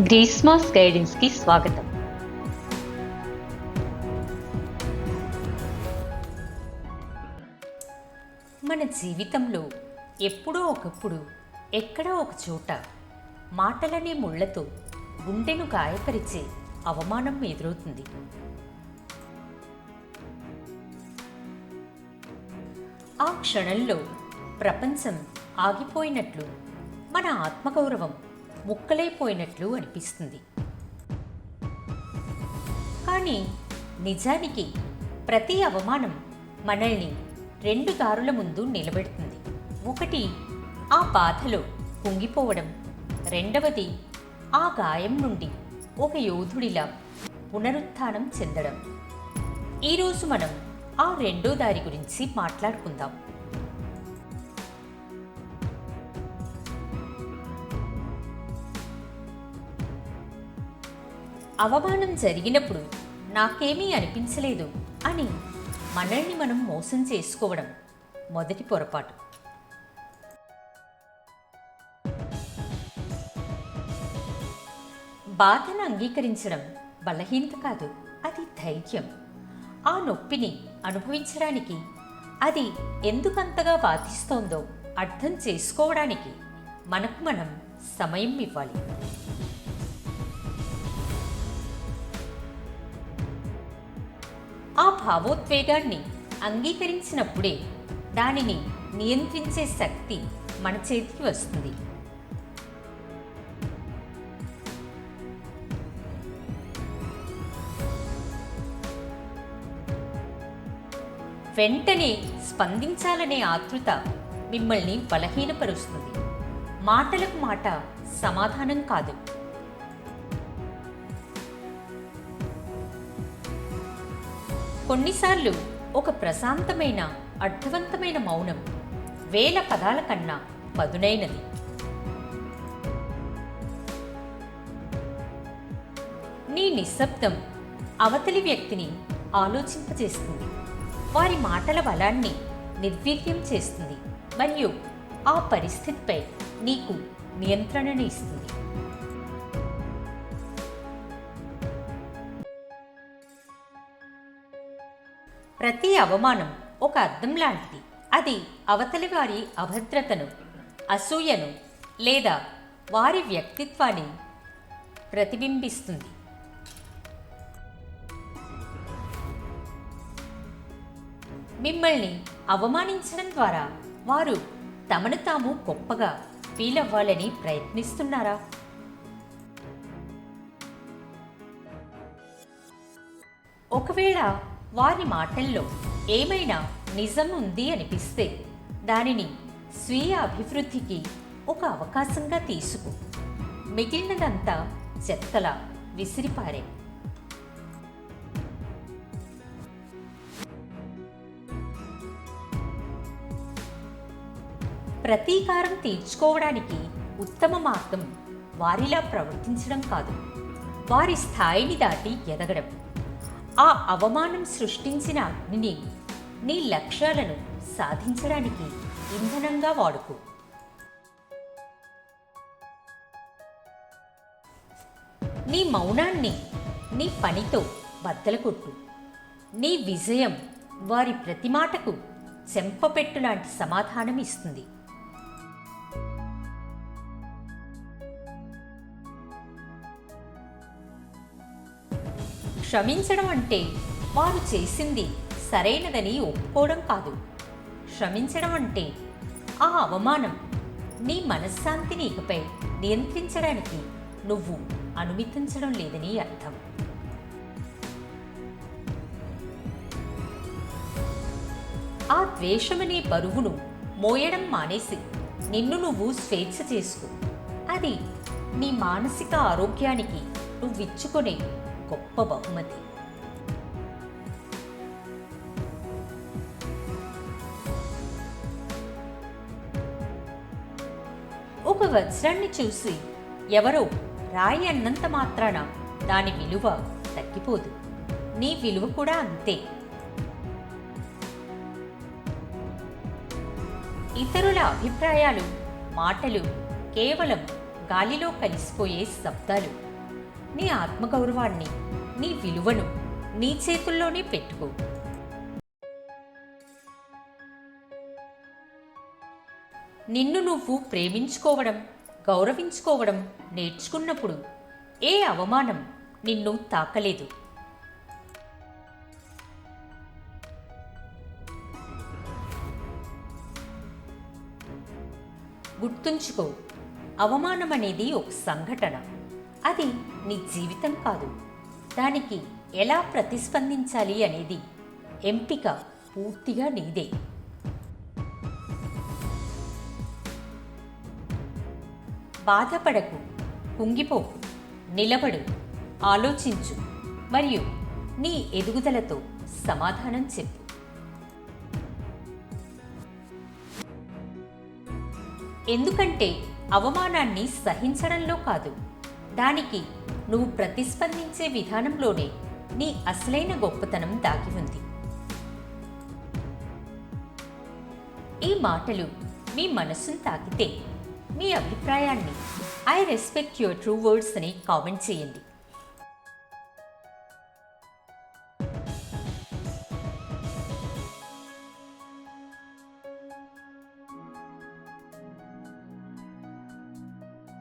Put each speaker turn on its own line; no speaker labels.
గ్రీస్మాస్ గైడెన్స్కి స్వాగతం.
మన జీవితంలో ఎప్పుడో ఒకప్పుడు ఎక్కడో ఒక చోట మాటలనే ముళ్ళతో గుండెను గాయపరిచే అవమానం ఎదురవుతుంది. ఆ క్షణంలో ప్రపంచం ఆగిపోయినట్లు మన ఆత్మగౌరవం ముక్కలైపోయినట్లు అనిపిస్తుంది. కానీ నిజానికి ప్రతి అవమానం మనల్ని రెండు దారుల ముందు నిలబెడుతుంది. ఒకటి ఆ బాధలో కుంగిపోవడం. రెండవది ఆ గాయం నుండి ఒక యోధుడిలా పునరుత్థానం చెందడం. ఈరోజు మనం ఆ రెండో దారి గురించి మాట్లాడుకుందాం. అవమానం జరిగినప్పుడు నాకేమీ అనిపించలేదు అని మనల్ని మనం మోసం చేసుకోవడం మొదటి పొరపాటు. బాధను అంగీకరించడం బలహీనత కాదు అది ధైర్యం. ఆ నొప్పిని అనుభవించడానికి అది ఎందుకంతగా బాధిస్తోందో అర్థం చేసుకోవడానికి మనకు మనం సమయం ఇవ్వాలి. ఆ భావోద్వేగాన్ని అంగీకరించినప్పుడే దానిని నియంత్రించే శక్తి మన చేతికి వస్తుంది. వెంటనే స్పందించాలనే ఆతృత మిమ్మల్ని బలహీనపరుస్తుంది. మాటలకు మాట సమాధానం కాదు. కొన్నిసార్లు ఒక ప్రశాంతమైన అర్థవంతమైన మౌనం వేల పదాల కన్నా పదునైనది. నీ నిశ్శబ్దం అవతలి వ్యక్తిని ఆలోచింపజేస్తుంది. వారి మాటల బలాన్ని నిర్వీర్యం చేస్తుంది. మరియు ఆ పరిస్థితిపై నీకు నియంత్రణను ఇస్తుంది. ప్రతి అవమానం ఒక అర్థం లాంటిది. అది అవతలి వారి అభద్రతను అసూయను లేదా వారి వ్యక్తిత్వాన్ని ప్రతిబింబిస్తుంది. మిమ్మల్ని అవమానించడం ద్వారా వారు తమను తాము గొప్పగా ఫీల్ అవ్వాలని ప్రయత్నిస్తున్నారా? ఒకవేళ వారి మాటల్లో ఏమైనా నిజం ఉంది అనిపిస్తే దానిని స్వీయ అభివృద్ధికి ఒక అవకాశంగా తీసుకో. మిగిలినదంతా చెత్తలా విసిరిపారే. ప్రతీకారం తీర్చుకోవడానికి ఉత్తమ మార్గం వారిలా ప్రవర్తించడం కాదు. వారి స్థాయిని దాటి ఎదగడం. ఆ అవమానం సృష్టించిన అగ్నిని నీ లక్ష్యాలను సాధించడానికి ఇంధనంగా వాడుకో. నీ మౌనాన్ని నీ పనితో బద్దలు కొట్టు నీ విజయం వారి ప్రతి మాటకు చెంపపెట్టు లాంటి సమాధానం ఇస్తుంది. క్షమించడం అంటే వారు చేసింది సరైనదని ఒప్పుకోవడం కాదు. క్షమించడం అంటే ఆ అవమానం నీ మనశ్శాంతిని ఇకపై నియంత్రించడానికి నువ్వు అనుమతించడం లేదని అర్థం. ఆ ద్వేషమనే బరువును మోయడం మానేసి నిన్ను నువ్వు స్వేచ్ఛ చేసుకో. అది నీ మానసిక ఆరోగ్యానికి నువ్విచ్చుకునే గొప్ప బహుమతి. ఒక వజ్రాన్ని చూసి ఎవరో రాయి అన్నంత మాత్రాన దాని విలువ తగ్గిపోదు. నీ విలువ కూడా అంతే. ఇతరుల అభిప్రాయాలు మాటలు కేవలం గాలిలో కలిసిపోయే శబ్దాలు. నీ ఆత్మగౌరవాన్ని నీ విలువను నీ చేతుల్లోనే పెట్టుకో. నిన్ను నువ్వు ప్రేమించుకోవడం గౌరవించుకోవడం నేర్చుకున్నప్పుడు ఏ అవమానం నిన్ను తాకలేదు. గుర్తుంచుకో అవమానం అనేది ఒక సంఘటన. అది నీ జీవితం కాదు. దానికి ఎలా ప్రతిస్పందించాలి అనేది ఎంపిక పూర్తిగా నీదే. బాధపడకు కుంగిపోకు నిలబడు ఆలోచించు మరియు నీ ఎదుగుదలతో సమాధానం చెప్పు. ఎందుకంటే అవమానాన్ని సహించడంలో కాదు దానికి నువ్వు ప్రతిస్పందించే విధానంలోనే నీ అసలైన గొప్పతనం దాగి ఉంది. ఈ మాటలు మీ మనస్సును తాకితే మీ అభిప్రాయాన్ని I respect your true words అని కామెంట్ చేయండి.